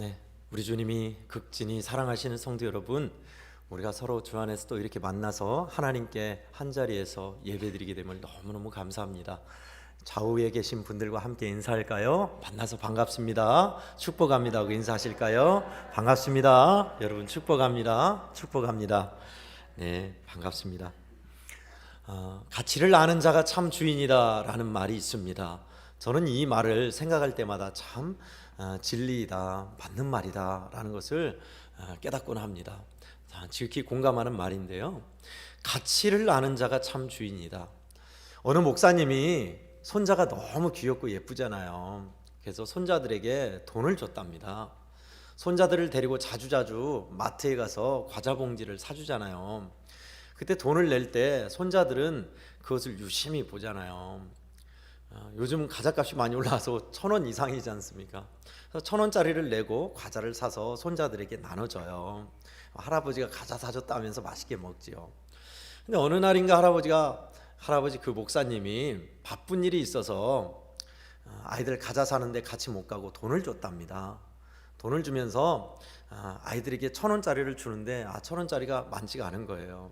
네, 우리 주님이 극진히 사랑하시는 성도 여러분, 우리가 서로 주 안에서 또 이렇게 만나서 하나님께 한 자리에서 예배드리게 됨을 너무너무 감사합니다. 좌우에 계신 분들과 함께 인사할까요? 만나서 반갑습니다. 축복합니다. 하고 인사하실까요? 반갑습니다. 여러분 축복합니다. 축복합니다. 네, 반갑습니다. 어, 가치를 아는 자가 참 주인이다라는 말이 있습니다. 저는 이 말을 생각할 때마다 참 어, 진리이다, 맞는 말이다라는 것을 어, 깨닫곤 합니다. 자, 지극히 공감하는 말인데요. 가치를 아는 자가 참 주인이다. 어느 목사님이 손자가 너무 귀엽고 예쁘잖아요. 그래서 손자들에게 돈을 줬답니다. 손자들을 데리고 자주자주 마트에 가서 과자 봉지를 사주잖아요. 그때 돈을 낼 때 손자들은 그것을 유심히 보잖아요. 어, 요즘 과자값이 많이 올라와서 천 원 이상이지 않습니까? 그래서 천 원짜리를 내고 과자를 사서 손자들에게 나눠줘요. 할아버지가 과자 사줬다면서 맛있게 먹지요. 근데 어느 날인가 할아버지가 할아버지 그 목사님이 바쁜 일이 있어서 어, 아이들 과자 사는데 같이 못 가고 돈을 줬답니다. 돈을 주면서 아, 아이들에게 천 원짜리를 주는데 아, 천 원짜리가 많지가 않은 거예요.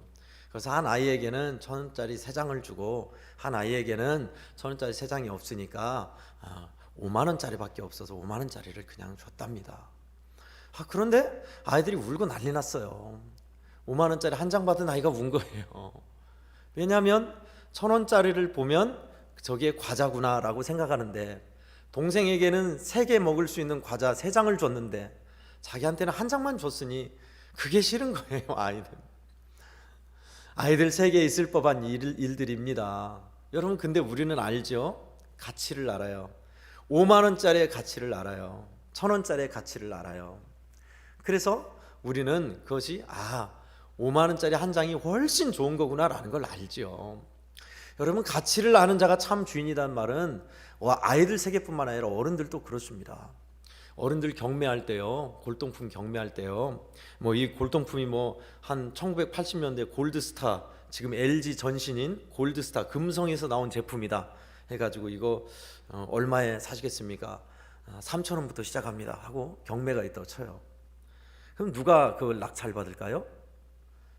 그래서 한 아이에게는 천 원짜리 세 장을 주고 한 아이에게는 천 원짜리 세 장이 없으니까 아, 5만 원짜리밖에 없어서 5만 원짜리를 그냥 줬답니다. 아, 그런데 아이들이 울고 난리 났어요. 5만 원짜리 한 장 받은 아이가 운 거예요. 왜냐하면 천 원짜리를 보면 저게 과자구나라고 생각하는데 동생에게는 세 개 먹을 수 있는 과자 세 장을 줬는데 자기한테는 한 장만 줬으니 그게 싫은 거예요 아이들. 아이들 세계에 있을 법한 일, 일들입니다. 여러분 근데 우리는 알죠? 가치를 알아요. 5만 원짜리의 가치를 알아요. 천 원짜리의 가치를 알아요. 그래서 우리는 그것이 아 5만 원짜리 한 장이 훨씬 좋은 거구나라는 걸 알죠. 여러분 가치를 아는 자가 참 주인이란 말은 와, 아이들 세계뿐만 아니라 어른들도 그렇습니다. 어른들 경매할 때요, 골동품 경매할 때요, 뭐 이 골동품이 뭐 한 1980년대 골드스타 지금 LG 전신인 골드스타 금성에서 나온 제품이다 해 가지고 이거 어, 얼마에 사시겠습니까? 아, 3천 원부터 시작합니다 하고 경매가 있다고 쳐요. 그럼 누가 그걸 낙찰 받을까요?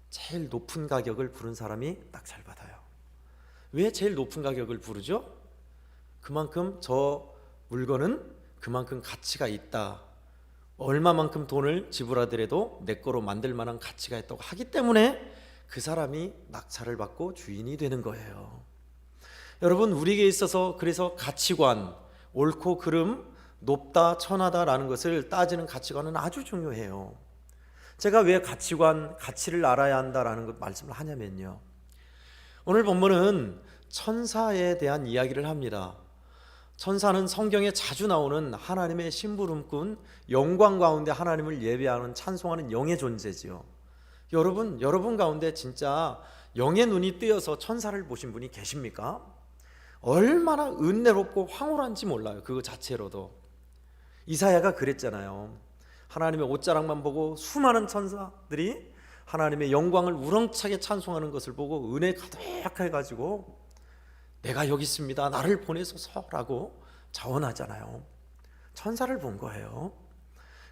제일 높은 가격을 부른 사람이 낙찰 받아요. 왜 제일 높은 가격을 부르죠? 그만큼 저 물건은 그만큼 가치가 있다. 얼마만큼 돈을 지불하더라도 내 거로 만들 만한 가치가 있다고 하기 때문에 그 사람이 낙찰을 받고 주인이 되는 거예요. 여러분 우리에게 있어서 그래서 가치관 옳고 그름 높다 천하다라는 것을 따지는 가치관은 아주 중요해요. 제가 왜 가치관 가치를 알아야 한다라는 것 말씀을 하냐면요. 오늘 본문은 천사에 대한 이야기를 합니다. 천사는 성경에 자주 나오는 하나님의 심부름꾼, 영광 가운데 하나님을 예배하는 찬송하는 영의 존재지요. 여러분, 여러분 가운데 진짜 영의 눈이 뜨여서 천사를 보신 분이 계십니까? 얼마나 은혜롭고 황홀한지 몰라요. 그거 자체로도. 이사야가 그랬잖아요. 하나님의 옷자락만 보고 수많은 천사들이 하나님의 영광을 우렁차게 찬송하는 것을 보고 은혜 가득해 가지고 내가 여기 있습니다. 나를 보내소서라고 자원하잖아요. 천사를 본 거예요.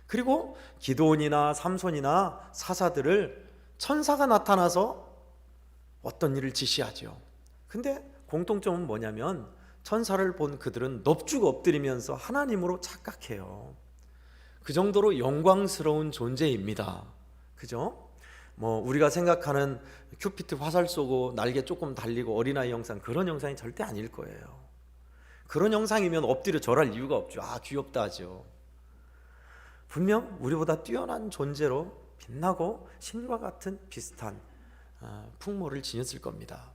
그리고 기도원이나 삼손이나 사사들을 천사가 나타나서 어떤 일을 지시하죠. 근데 공통점은 뭐냐면 천사를 본 그들은 넙죽 엎드리면서 하나님으로 착각해요. 그 정도로 영광스러운 존재입니다. 그죠? 뭐 우리가 생각하는 큐피트 화살 쏘고 날개 조금 달리고 어린아이 영상 그런 영상이 절대 아닐 거예요. 그런 영상이면 엎드려 절할 이유가 없죠. 아 귀엽다 하죠. 분명 우리보다 뛰어난 존재로 빛나고 신과 같은 비슷한 아, 풍모를 지녔을 겁니다.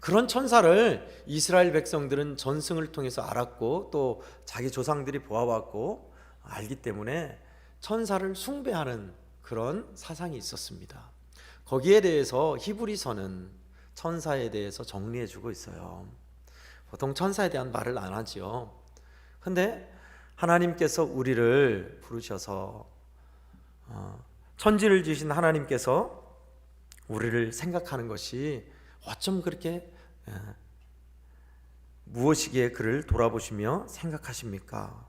그런 천사를 이스라엘 백성들은 전승을 통해서 알았고 또 자기 조상들이 보아왔고 알기 때문에 천사를 숭배하는 그런 사상이 있었습니다. 거기에 대해서 히브리서는 천사에 대해서 정리해 주고 있어요. 보통 천사에 대한 말을 안 하지요. 근데 하나님께서 우리를 부르셔서 어, 천지를 지신 하나님께서 우리를 생각하는 것이 어쩜 그렇게 무엇이기에 그를 돌아보시며 생각하십니까?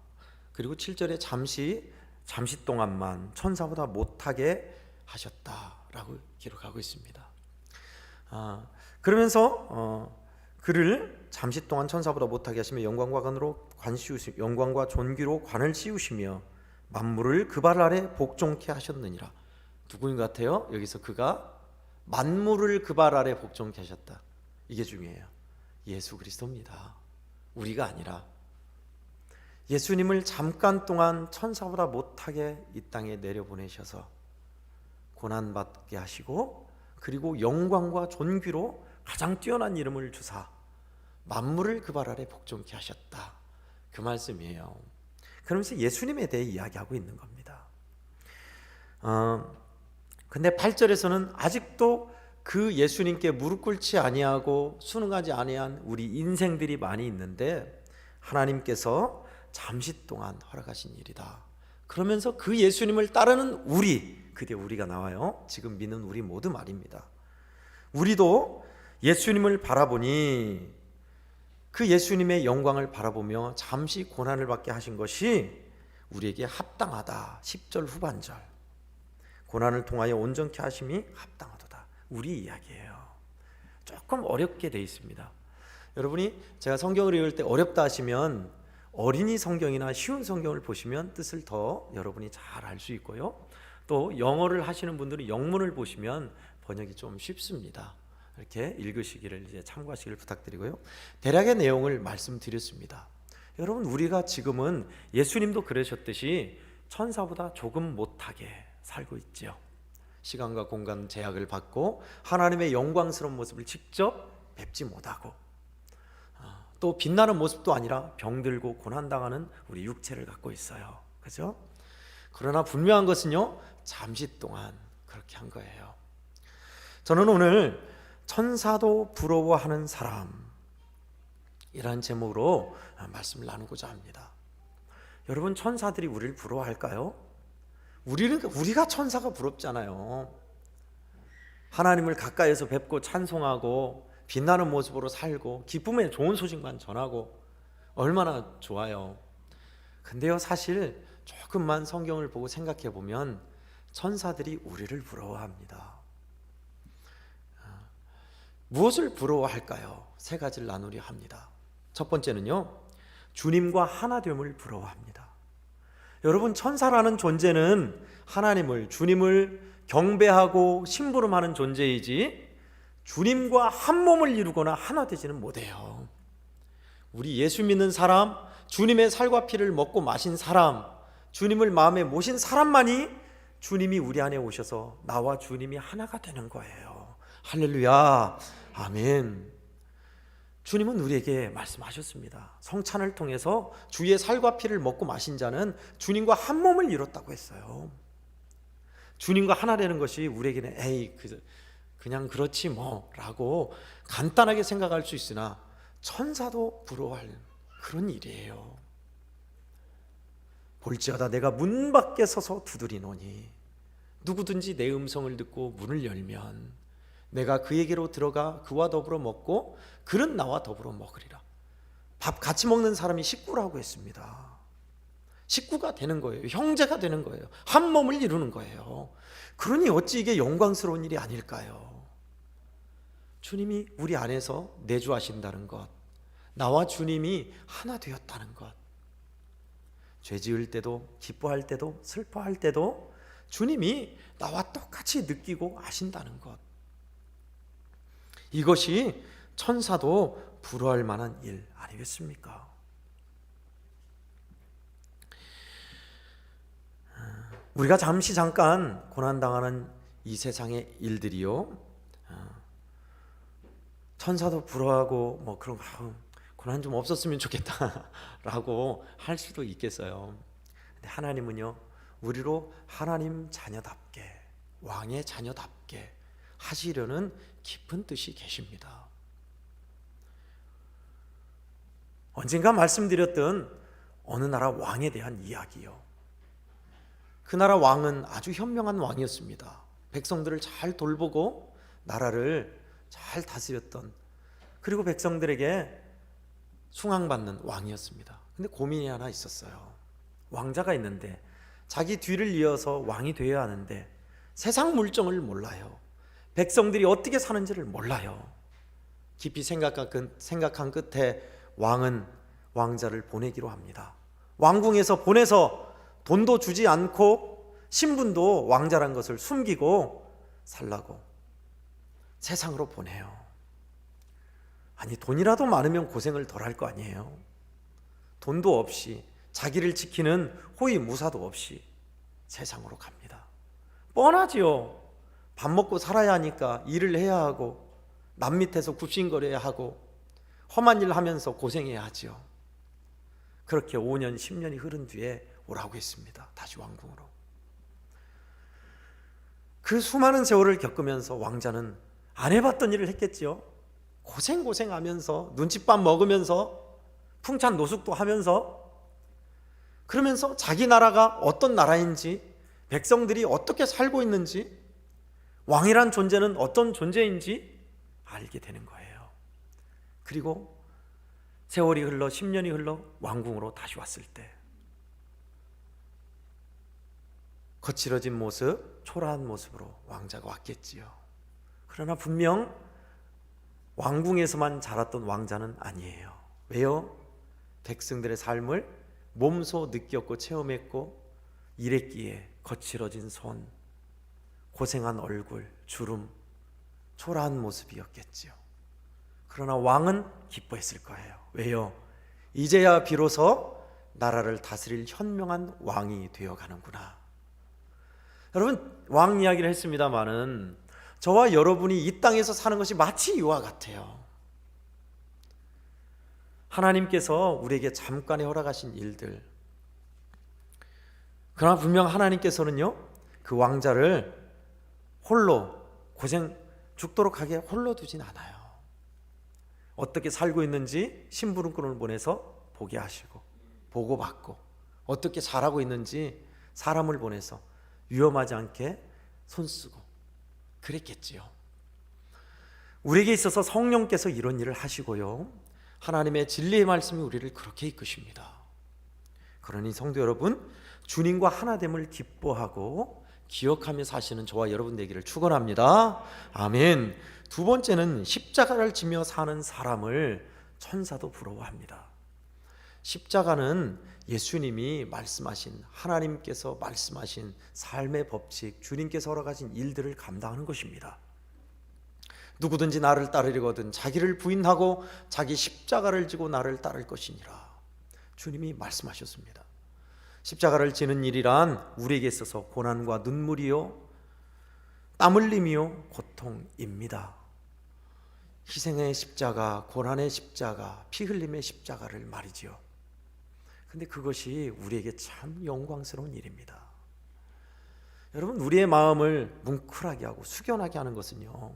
그리고 7절에 잠시 잠시 동안만 천사보다 못하게 하셨다라고 기록하고 있습니다. 아, 그러면서 어, 그를 잠시 동안 천사보다 못하게 하시며 영광과 관으로 관 씌우시 영광과 존귀로 관을 씌우시며 만물을 그 발 아래 복종케 하셨느니라. 누구인 것 같아요? 여기서 그가 만물을 그 발 아래 복종케 하셨다. 이게 중요해요. 예수 그리스도입니다. 우리가 아니라 예수님을 잠깐 동안 천사보다 못하게 이 땅에 내려보내셔서 고난 받게 하시고 그리고 영광과 존귀로 가장 뛰어난 이름을 주사 만물을 그 발 아래 복종케 하셨다. 그 말씀이에요. 그러면서 예수님에 대해 이야기하고 있는 겁니다. 어, 근데 8절에서는 아직도 그 예수님께 무릎 꿇지 아니하고 순응하지 아니한 우리 인생들이 많이 있는데 하나님께서 잠시 동안 허락하신 일이다. 그러면서 그 예수님을 따르는 우리, 그게 우리가 나와요. 지금 믿는 우리 모두 말입니다. 우리도 예수님을 바라보니 그 예수님의 영광을 바라보며 잠시 고난을 받게 하신 것이 우리에게 합당하다. 10절 후반절. 고난을 통하여 온전케 하심이 합당하도다. 우리 이야기예요. 조금 어렵게 돼 있습니다. 여러분이 제가 성경을 읽을 때 어렵다 하시면 어린이 성경이나 쉬운 성경을 보시면 뜻을 더 여러분이 잘 알 수 있고요. 또 영어를 하시는 분들은 영문을 보시면 번역이 좀 쉽습니다. 이렇게 읽으시기를 이제 참고하시기를 부탁드리고요. 대략의 내용을 말씀드렸습니다. 여러분 우리가 지금은 예수님도 그러셨듯이 천사보다 조금 못하게 살고 있죠. 시간과 공간 제약을 받고 하나님의 영광스러운 모습을 직접 뵙지 못하고 아, 또 빛나는 모습도 아니라 병들고 고난당하는 우리 육체를 갖고 있어요. 그죠? 그러나 분명한 것은요, 잠시 동안 그렇게 한 거예요. 저는 오늘 천사도 부러워하는 사람이라는 제목으로 말씀을 나누고자 합니다. 여러분 천사들이 우리를 부러워할까요? 우리는 우리가 천사가 부럽잖아요. 하나님을 가까이에서 뵙고 찬송하고 빛나는 모습으로 살고 기쁨의 좋은 소식만 전하고 얼마나 좋아요. 근데요 사실 조금만 성경을 보고 생각해 보면 천사들이 우리를 부러워합니다. 무엇을 부러워할까요? 세 가지를 나누려 합니다. 첫 번째는요, 주님과 하나됨을 부러워합니다. 여러분, 천사라는 존재는 하나님을, 주님을 경배하고 심부름하는 존재이지, 주님과 한 몸을 이루거나 하나 되지는 못해요. 우리 예수 믿는 사람, 주님의 살과 피를 먹고 마신 사람, 주님을 마음에 모신 사람만이 주님이 우리 안에 오셔서 나와 주님이 하나가 되는 거예요. 할렐루야. 아멘. 주님은 우리에게 말씀하셨습니다. 성찬을 통해서 주의 살과 피를 먹고 마신 자는 주님과 한 몸을 이뤘다고 했어요. 주님과 하나 되는 것이 우리에게는 에이 그, 그냥 그렇지 뭐라고 간단하게 생각할 수 있으나 천사도 부러워할 그런 일이에요. 볼지어다 내가 문 밖에 서서 두드리노니 누구든지 내 음성을 듣고 문을 열면 내가 그에게로 들어가 그와 더불어 먹고 그는 나와 더불어 먹으리라. 밥 같이 먹는 사람이 식구라고 했습니다. 식구가 되는 거예요. 형제가 되는 거예요. 한 몸을 이루는 거예요. 그러니 어찌 이게 영광스러운 일이 아닐까요? 주님이 우리 안에서 내주하신다는 것, 나와 주님이 하나 되었다는 것, 죄 지을 때도, 기뻐할 때도, 슬퍼할 때도 주님이 나와 똑같이 느끼고 아신다는 것. 이것이 천사도 부러워할 만한 일 아니겠습니까? 우리가 잠시 잠깐 고난당하는 이 세상의 일들이요, 천사도 부러워하고 뭐 그런 아우, 고난 좀 없었으면 좋겠다라고 할 수도 있겠어요. 근데 하나님은요, 우리로 하나님 자녀답게 왕의 자녀답게 하시려는 깊은 뜻이 계십니다. 언젠가 말씀드렸던 어느 나라 왕에 대한 이야기요. 그 나라 왕은 아주 현명한 왕이었습니다. 백성들을 잘 돌보고 나라를 잘 다스렸던 그리고 백성들에게 숭앙받는 왕이었습니다. 근데 고민이 하나 있었어요. 왕자가 있는데 자기 뒤를 이어서 왕이 되어야 하는데 세상 물정을 몰라요. 백성들이 어떻게 사는지를 몰라요. 깊이 생각한, 끝에 왕은 왕자를 보내기로 합니다. 왕궁에서 보내서 돈도 주지 않고 신분도 왕자란 것을 숨기고 살라고 세상으로 보내요. 아니 돈이라도 많으면 고생을 덜 할 거 아니에요. 돈도 없이 자기를 지키는 호의 무사도 없이 세상으로 갑니다. 뻔하지요. 밥 먹고 살아야 하니까 일을 해야 하고 남 밑에서 굽신거려야 하고 험한 일 하면서 고생해야 하지요. 그렇게 5년, 10년이 흐른 뒤에 오라고 했습니다. 다시 왕궁으로. 그 수많은 세월을 겪으면서 왕자는 안 해봤던 일을 했겠지요. 고생 고생 하면서 눈칫밥 먹으면서 풍찬 노숙도 하면서 그러면서 자기 나라가 어떤 나라인지 백성들이 어떻게 살고 있는지 왕이란 존재는 어떤 존재인지 알게 되는 거예요. 그리고 세월이 흘러 10년이 흘러 왕궁으로 다시 왔을 때 거칠어진 모습, 초라한 모습으로 왕자가 왔겠지요. 그러나 분명 왕궁에서만 자랐던 왕자는 아니에요. 왜요? 백성들의 삶을 몸소 느꼈고 체험했고 일했기에 거칠어진 손, 고생한 얼굴, 주름, 초라한 모습이었겠지요. 그러나 왕은 기뻐했을 거예요. 왜요? 이제야 비로소 나라를 다스릴 현명한 왕이 되어 가는구나. 여러분 왕 이야기를 했습니다마는 저와 여러분이 이 땅에서 사는 것이 마치 이와 같아요. 하나님께서 우리에게 잠깐에 허락하신 일들. 그러나 분명 하나님께서는요, 그 왕자를 홀로 고생 죽도록 하게 홀로 두진 않아요. 어떻게 살고 있는지 심부름꾼을 보내서 보게 하시고, 보고받고, 어떻게 잘하고 있는지 사람을 보내서 위험하지 않게 손쓰고, 그랬겠지요. 우리에게 있어서 성령께서 이런 일을 하시고요. 하나님의 진리의 말씀이 우리를 그렇게 이끄십니다. 그러니 성도 여러분, 주님과 하나됨을 기뻐하고 기억하며 사시는 저와 여러분 되기를 축원합니다. 아멘. 두 번째는 십자가를 지며 사는 사람을 천사도 부러워합니다. 십자가는 예수님이 말씀하신 하나님께서 말씀하신 삶의 법칙, 주님께서 허락하신 일들을 감당하는 것입니다. 누구든지 나를 따르려거든 자기를 부인하고 자기 십자가를 지고 나를 따를 것이니라. 주님이 말씀하셨습니다. 십자가를 지는 일이란 우리에게 있어서 고난과 눈물이요, 땀 흘림이요, 고통입니다. 희생의 십자가, 고난의 십자가, 피 흘림의 십자가를 말이지요. 근데 그것이 우리에게 참 영광스러운 일입니다. 여러분, 우리의 마음을 뭉클하게 하고 숙연하게 하는 것은요,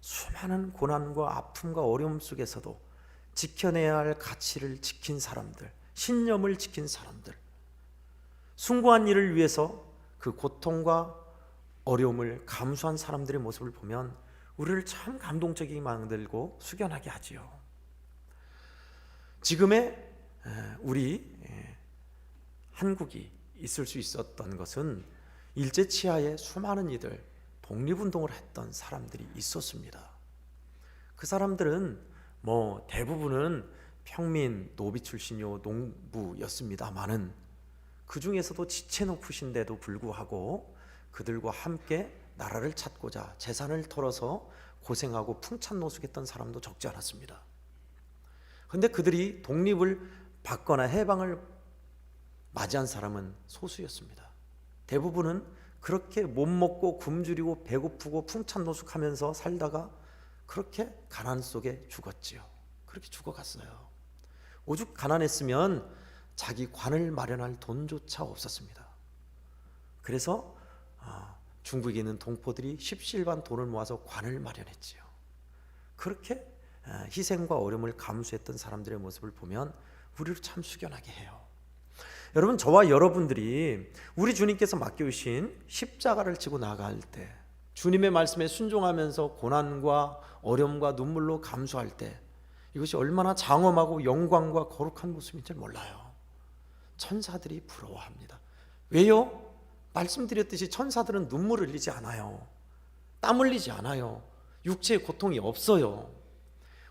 수많은 고난과 아픔과 어려움 속에서도 지켜내야 할 가치를 지킨 사람들, 신념을 지킨 사람들, 숭고한 일을 위해서 그 고통과 어려움을 감수한 사람들의 모습을 보면 우리를 참 감동적이게 만들고 숙연하게 하지요. 지금의 우리 한국이 있을 수 있었던 것은 일제 치하에 수많은 이들 독립운동을 했던 사람들이 있었습니다. 그 사람들은 뭐 대부분은 평민 노비 출신이요 농부였습니다만은 그 중에서도 지체 높으신데도 불구하고 그들과 함께 나라를 찾고자 재산을 털어서 고생하고 풍찬 노숙했던 사람도 적지 않았습니다. 그런데 그들이 독립을 받거나 해방을 맞이한 사람은 소수였습니다. 대부분은 그렇게 못 먹고 굶주리고 배고프고 풍찬노숙하면서 살다가 그렇게 가난 속에 죽었지요. 그렇게 죽어갔어요. 오죽 가난했으면 자기 관을 마련할 돈조차 없었습니다. 그래서 아, 중국에 있는 동포들이 십실반 돈을 모아서 관을 마련했지요. 그렇게 아, 희생과 어려움을 감수했던 사람들의 모습을 보면 우리를 참 숙연하게 해요. 여러분 저와 여러분들이 우리 주님께서 맡겨주신 십자가를 지고 나갈 때 주님의 말씀에 순종하면서 고난과 어려움과 눈물로 감수할 때 이것이 얼마나 장엄하고 영광과 거룩한 모습인지 몰라요. 천사들이 부러워합니다. 왜요? 말씀드렸듯이 천사들은 눈물 흘리지 않아요. 땀 흘리지 않아요. 육체의 고통이 없어요.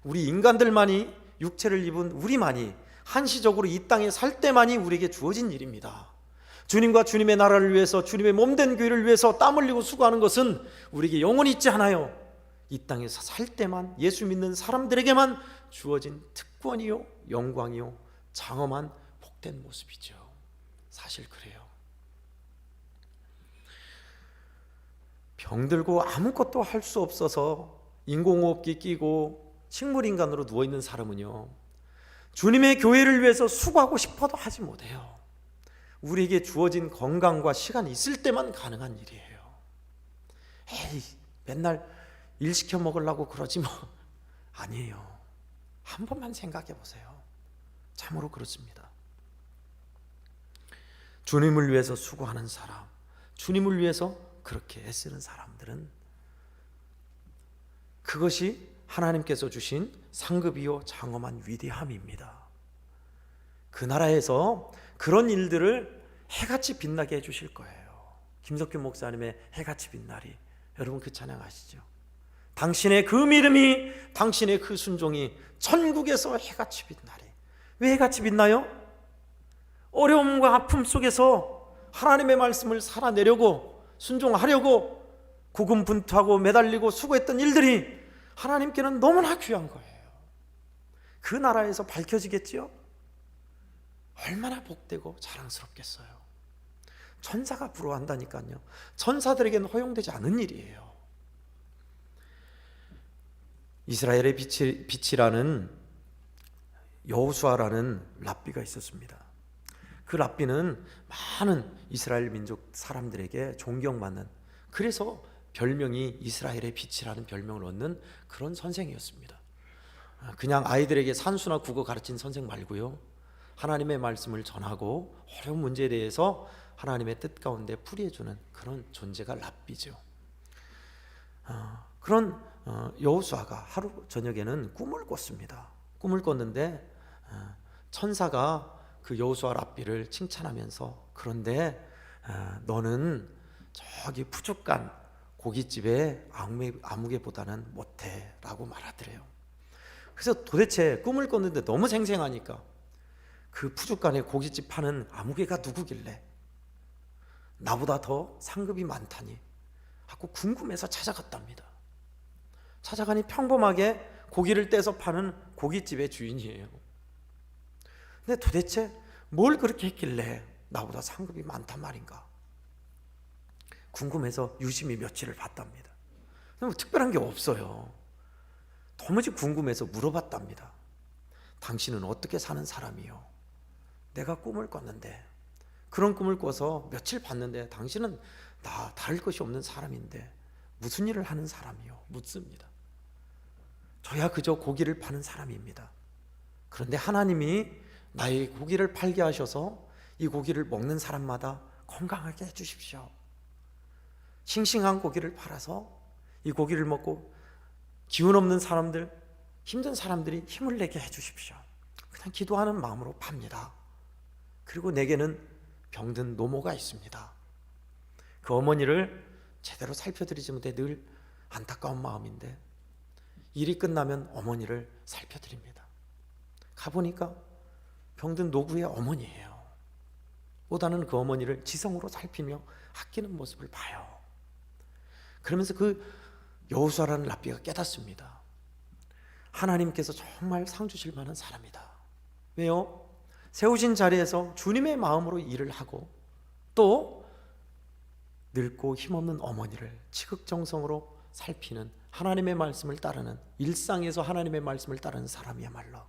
우리 인간들만이 육체를 입은 우리만이 한시적으로 이 땅에 살 때만이 우리에게 주어진 일입니다. 주님과 주님의 나라를 위해서 주님의 몸된 교회를 위해서 땀 흘리고 수고하는 것은 우리에게 영원히 있지 않아요. 이 땅에서 살 때만 예수 믿는 사람들에게만 주어진 특권이요, 영광이요, 장엄한 복된 모습이죠. 사실 그래요. 병들고 아무것도 할 수 없어서 인공호흡기 끼고 식물인간으로 누워있는 사람은요, 주님의 교회를 위해서 수고하고 싶어도 하지 못해요. 우리에게 주어진 건강과 시간이 있을 때만 가능한 일이에요. 에이, 맨날 일 시켜 먹으려고 그러지 뭐. 아니에요. 한 번만 생각해 보세요. 참으로 그렇습니다. 주님을 위해서 수고하는 사람, 주님을 위해서 그렇게 애쓰는 사람들은 그것이 하나님께서 주신 상급이요 장엄한 위대함입니다. 그 나라에서 그런 일들을 해같이 빛나게 해주실 거예요. 김석균 목사님의 해같이 빛나리. 여러분 그 찬양 아시죠? 당신의 그 믿음이, 당신의 그 순종이 천국에서 해같이 빛나리. 왜 해같이 빛나요? 어려움과 아픔 속에서 하나님의 말씀을 살아내려고 순종하려고 고군분투하고 매달리고 수고했던 일들이 하나님께는 너무나 귀한 거예요. 그 나라에서 밝혀지겠지요? 얼마나 복되고 자랑스럽겠어요. 천사가 부러워한다니까요. 천사들에게는 허용되지 않은 일이에요. 이스라엘의 빛이, 빛이라는 여호수아라는 랍비가 있었습니다. 그 랍비는 많은 이스라엘 민족 사람들에게 존경받는 그래서 별명이 이스라엘의 빛이라는 별명을 얻는 그런 선생이었습니다. 그냥 아이들에게 산수나 국어 가르친 선생 말고요. 하나님의 말씀을 전하고 어려운 문제에 대해서 하나님의 뜻 가운데 풀이해주는 그런 존재가 랍비죠. 어, 그런 어, 여호수아가 하루 저녁에는 꿈을 꿨습니다. 꿈을 꿨는데 어, 천사가 그 여호수아 랍비를 칭찬하면서 그런데 어, 너는 저기 푸죽간 고깃집의 아무개, 아무개 보다는 못해라고 말하더래요. 그래서 도대체 꿈을 꿨는데 너무 생생하니까 그 푸죽간에 고깃집 파는 아무개가 누구길래 나보다 더 상급이 많다니 하고 궁금해서 찾아갔답니다. 찾아가니 평범하게 고기를 떼서 파는 고깃집의 주인이에요. 근데 도대체 뭘 그렇게 했길래 나보다 상급이 많단 말인가? 궁금해서 유심히 며칠을 봤답니다. 뭐 특별한 게 없어요. 도무지 궁금해서 물어봤답니다. 당신은 어떻게 사는 사람이요? 내가 꿈을 꿨는데 그런 꿈을 꿔서 며칠 봤는데 당신은 나 다를 것이 없는 사람인데 무슨 일을 하는 사람이요? 묻습니다. 저야 그저 고기를 파는 사람입니다. 그런데 하나님이 나의 고기를 팔게 하셔서 이 고기를 먹는 사람마다 건강하게 해주십시오. 싱싱한 고기를 팔아서 이 고기를 먹고 기운 없는 사람들, 힘든 사람들이 힘을 내게 해주십시오. 그냥 기도하는 마음으로 팝니다. 그리고 내게는 병든 노모가 있습니다. 그 어머니를 제대로 살펴드리지 못해 늘 안타까운 마음인데 일이 끝나면 어머니를 살펴드립니다. 가보니까 병든 노구의 어머니예요. 보다는 그 어머니를 지성으로 살피며 아끼는 모습을 봐요. 그러면서 그 여호수아라는 랍비가 깨닫습니다. 하나님께서 정말 상 주실 만한 사람이다. 왜요? 세우신 자리에서 주님의 마음으로 일을 하고 또 늙고 힘없는 어머니를 지극정성으로 살피는 하나님의 말씀을 따르는 일상에서 하나님의 말씀을 따르는 사람이야말로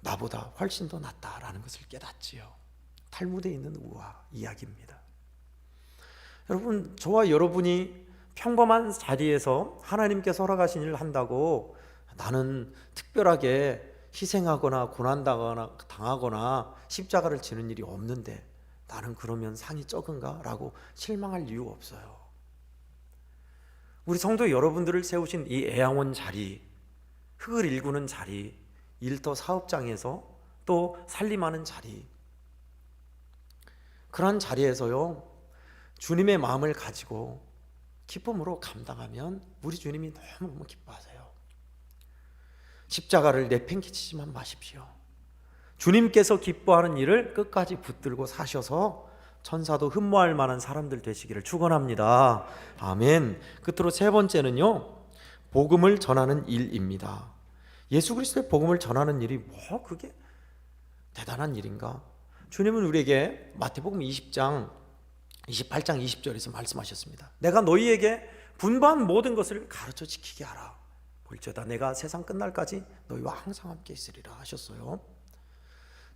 나보다 훨씬 더 낫다라는 것을 깨닫지요. 탈무드에 있는 우화 이야기입니다. 여러분, 저와 여러분이 평범한 자리에서 하나님께서 허락하신 일을 한다고 나는 특별하게 희생하거나 고난당하거나 당하거나 십자가를 지는 일이 없는데 나는 그러면 상이 적은가? 라고 실망할 이유가 없어요. 우리 성도 여러분들을 세우신 이 애양원 자리, 흙을 일구는 자리, 일터 사업장에서 또 살림하는 자리, 그런 자리에서요 주님의 마음을 가지고 기쁨으로 감당하면 우리 주님이 너무 너무 기뻐하세요. 십자가를 내팽개치지만 마십시오. 주님께서 기뻐하는 일을 끝까지 붙들고 사셔서 천사도 흠모할 만한 사람들 되시기를 축원합니다. 아멘. 끝으로 세 번째는요. 복음을 전하는 일입니다. 예수 그리스도의 복음을 전하는 일이 뭐 그게 대단한 일인가? 주님은 우리에게 마태복음 20장 28장 20절에서 말씀하셨습니다. 내가 너희에게 분반 모든 것을 가르쳐 지키게 하라. 볼지어다 내가 세상 끝날까지 너희와 항상 함께 있으리라 하셨어요.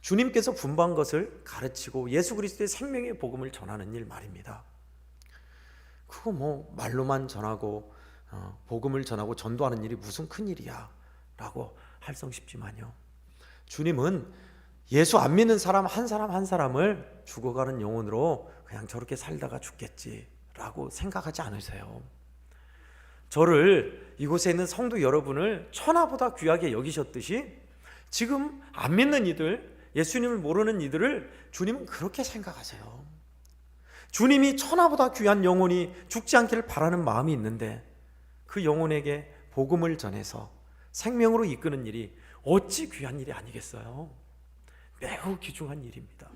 주님께서 분반 것을 가르치고 예수 그리스도의 생명의 복음을 전하는 일 말입니다. 그거 뭐 말로만 전하고 어, 복음을 전하고 전도하는 일이 무슨 큰 일이야라고 할성 싶지만요. 주님은 예수 안 믿는 사람 한 사람 한 사람을 죽어가는 영혼으로 그냥 저렇게 살다가 죽겠지라고 생각하지 않으세요. 저를 이곳에 있는 성도 여러분을 천하보다 귀하게 여기셨듯이 지금 안 믿는 이들, 예수님을 모르는 이들을 주님은 그렇게 생각하세요. 주님이 천하보다 귀한 영혼이 죽지 않기를 바라는 마음이 있는데 그 영혼에게 복음을 전해서 생명으로 이끄는 일이 어찌 귀한 일이 아니겠어요? 매우 귀중한 일입니다.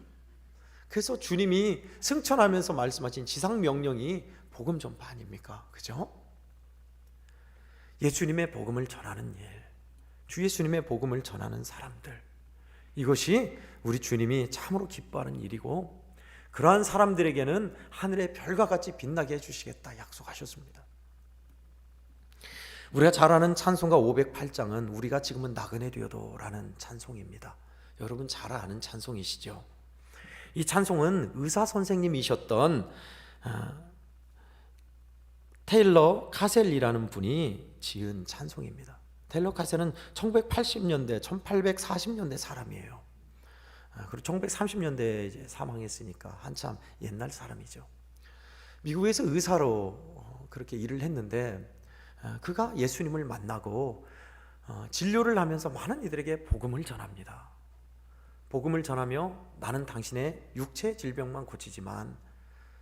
그래서 주님이 승천하면서 말씀하신 지상 명령이 복음 전파 아닙니까? 그죠? 예수님의 복음을 전하는 일, 주 예수님의 복음을 전하는 사람들. 이것이 우리 주님이 참으로 기뻐하는 일이고 그러한 사람들에게는 하늘의 별과 같이 빛나게 해 주시겠다 약속하셨습니다. 우리가 잘 아는 찬송가 508장은 우리가 지금은 나그네 되어도라는 찬송입니다. 여러분 잘 아는 찬송이시죠? 이 찬송은 의사 선생님이셨던 아, 테일러 카셀이라는 분이 지은 찬송입니다. 테일러 카셀은 1980년대, 1840년대 사람이에요. 아, 그리고 1930년대에 이제 사망했으니까 한참 옛날 사람이죠. 미국에서 의사로 그렇게 일을 했는데 아, 그가 예수님을 만나고 어, 진료를 하면서 많은 이들에게 복음을 전합니다. 복음을 전하며 나는 당신의 육체 질병만 고치지만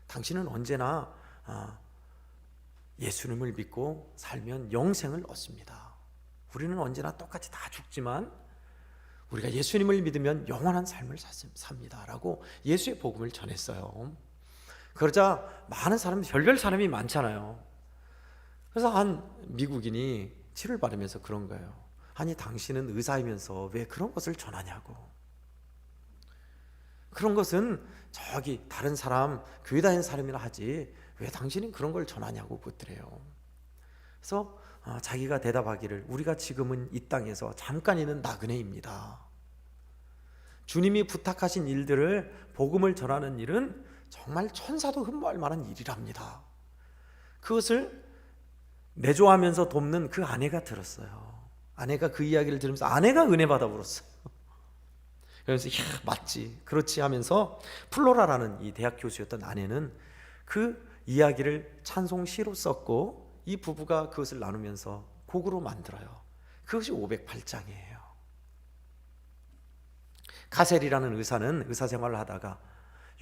당신은 언제나 아, 예수님을 믿고 살면 영생을 얻습니다. 우리는 언제나 똑같이 다 죽지만 우리가 예수님을 믿으면 영원한 삶을 삽니다라고 예수의 복음을 전했어요. 그러자 많은 사람 별별 사람이 많잖아요. 그래서 한 미국인이 치를 받으면서 그런 거예요. 아니 당신은 의사이면서 왜 그런 것을 전하냐고. 그런 것은 저기 다른 사람 교회 다니는 사람이라 하지 왜 당신은 그런 걸 전하냐고 묻더래요. 그래서 아, 자기가 대답하기를 우리가 지금은 이 땅에서 잠깐 있는 나그네입니다. 주님이 부탁하신 일들을 복음을 전하는 일은 정말 천사도 흠모할 만한 일이랍니다. 그것을 내조하면서 돕는 그 아내가 들었어요. 아내가 그 이야기를 들으면서 아내가 은혜 받아 울었어요. 그래서 야 맞지 그렇지 하면서 플로라라는 이 대학 교수였던 아내는 그 이야기를 찬송 시로 썼고 이 부부가 그것을 나누면서 곡으로 만들어요. 그것이 508장이에요. 가셀이라는 의사는 의사 생활을 하다가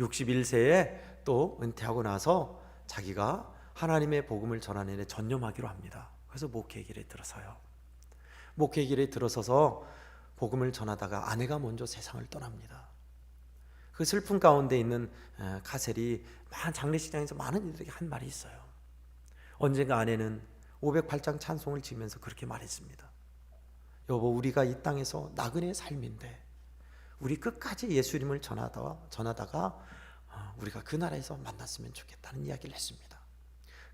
61세에 또 은퇴하고 나서 자기가 하나님의 복음을 전하는 데 전념하기로 합니다. 그래서 목회 길에 들어서요. 목회 길에 들어서서 복음을 전하다가 아내가 먼저 세상을 떠납니다. 그 슬픔 가운데 있는 카셀이 장례식장에서 많은 이들에게 한 말이 있어요. 언젠가 아내는 508장 찬송을 지면서 그렇게 말했습니다. 여보, 우리가 이 땅에서 나그네 삶인데 우리 끝까지 예수님을 전하다, 전하다가 어, 우리가 그 나라에서 만났으면 좋겠다는 이야기를 했습니다.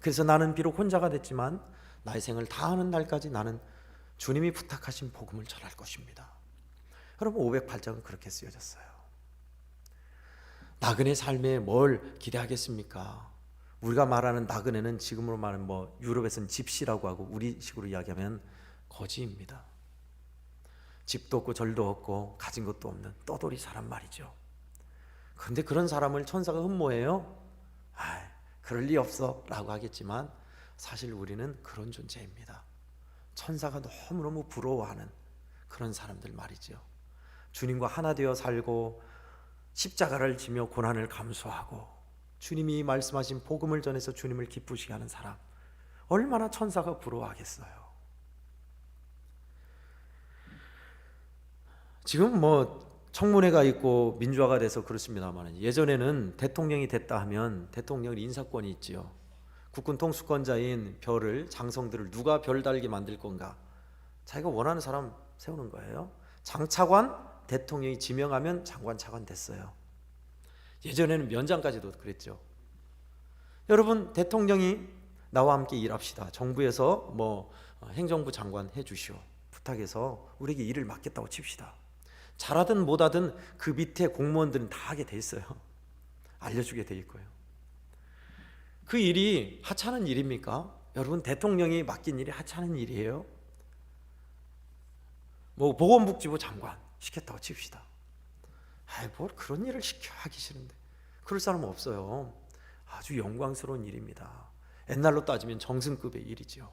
그래서 나는 비록 혼자가 됐지만 나의 생을 다하는 날까지 나는 주님이 부탁하신 복음을 전할 것입니다. 여러분 508장은 그렇게 쓰여졌어요. 나그네 삶에 뭘 기대하겠습니까? 우리가 말하는 나그네는 지금으로 말하면 뭐 유럽에서는 집시라고 하고 우리식으로 이야기하면 거지입니다. 집도 없고 절도 없고 가진 것도 없는 떠돌이 사람 말이죠. 그런데 그런 사람을 천사가 흠모해요? 아, 그럴 리 없어라고 하겠지만 사실 우리는 그런 존재입니다. 천사가 너무너무 부러워하는 그런 사람들 말이죠. 주님과 하나 되어 살고 십자가를 지며 고난을 감수하고 주님이 말씀하신 복음을 전해서 주님을 기쁘시게 하는 사람 얼마나 천사가 부러워하겠어요. 지금 뭐 청문회가 있고 민주화가 돼서 그렇습니다만 예전에는 대통령이 됐다 하면 대통령은 인사권이 있지요. 국군 통수권자인 별을 장성들을 누가 별 달게 만들 건가? 자기가 원하는 사람 세우는 거예요. 장차관 대통령이 지명하면 장관 차관 됐어요. 예전에는 면장까지도 그랬죠. 여러분 대통령이 나와 함께 일합시다. 정부에서 뭐 어, 행정부 장관 해주시오 부탁해서 우리에게 일을 맡겠다고 칩시다. 잘하든 못하든 그 밑에 공무원들은 다 하게 돼 있어요. 알려주게 돼 있고요. 그 일이 하찮은 일입니까? 여러분 대통령이 맡긴 일이 하찮은 일이에요? 뭐 보건복지부 장관 시켰다고 칩시다. 아이 뭘 그런 일을 시켜 하기 싫은데 그럴 사람 없어요. 아주 영광스러운 일입니다. 옛날로 따지면 정승급의 일이죠.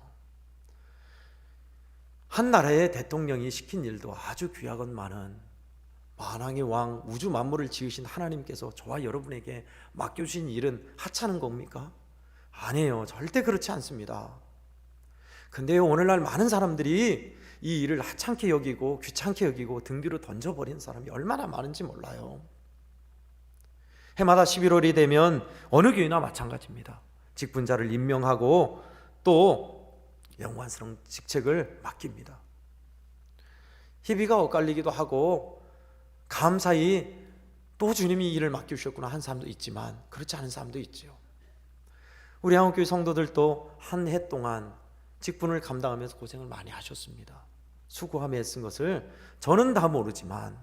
한 나라의 대통령이 시킨 일도 아주 귀하건만은 만왕의 왕 우주 만물을 지으신 하나님께서 저와 여러분에게 맡겨주신 일은 하찮은 겁니까? 아니에요. 절대 그렇지 않습니다. 근데요 오늘날 많은 사람들이 이 일을 하찮게 여기고 귀찮게 여기고 등 뒤로 던져버린 사람이 얼마나 많은지 몰라요. 해마다 11월이 되면 어느 교회나 마찬가지입니다. 직분자를 임명하고 또 영광스러운 직책을 맡깁니다. 희비가 엇갈리기도 하고 감사히 또 주님이 일을 맡겨주셨구나 한 사람도 있지만 그렇지 않은 사람도 있죠. 우리 한국교회 성도들도 한 해 동안 직분을 감당하면서 고생을 많이 하셨습니다. 수고하며 애쓴 것을 저는 다 모르지만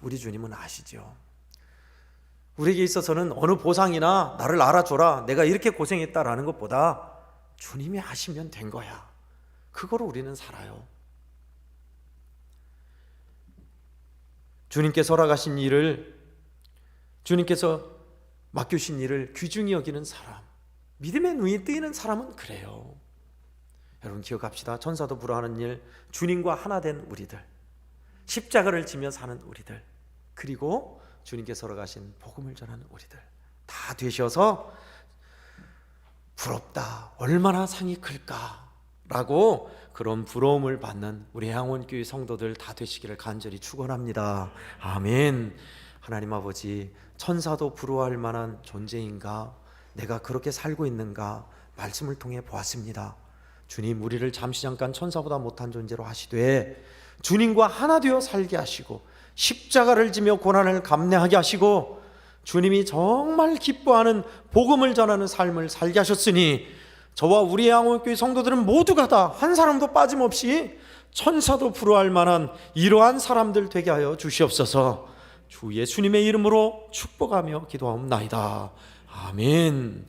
우리 주님은 아시죠. 우리에게 있어서는 어느 보상이나 나를 알아줘라 내가 이렇게 고생했다라는 것보다 주님이 하시면 된 거야. 그거로 우리는 살아요. 주님께서 허락하신 일을 주님께서 맡겨주신 일을 귀중히 여기는 사람 믿음의 눈이 뜨이는 사람은 그래요. 여러분 기억합시다. 천사도 불허하는 일, 주님과 하나 된 우리들, 십자가를 지며 사는 우리들, 그리고 주님께서 허락하신 복음을 전하는 우리들 다 되셔서 부럽다. 얼마나 상이 클까라고 그런 부러움을 받는 우리 향원교회 성도들 다 되시기를 간절히 축원합니다. 아멘. 하나님 아버지 천사도 부러워할 만한 존재인가? 내가 그렇게 살고 있는가? 말씀을 통해 보았습니다. 주님 우리를 잠시 잠깐 천사보다 못한 존재로 하시되 주님과 하나 되어 살게 하시고 십자가를 지며 고난을 감내하게 하시고 주님이 정말 기뻐하는 복음을 전하는 삶을 살게 하셨으니 저와 우리 양호교회 성도들은 모두가 다 한 사람도 빠짐없이 천사도 부러워할 만한 이러한 사람들 되게 하여 주시옵소서. 주 예수님의 이름으로 축복하며 기도하옵나이다. 아멘.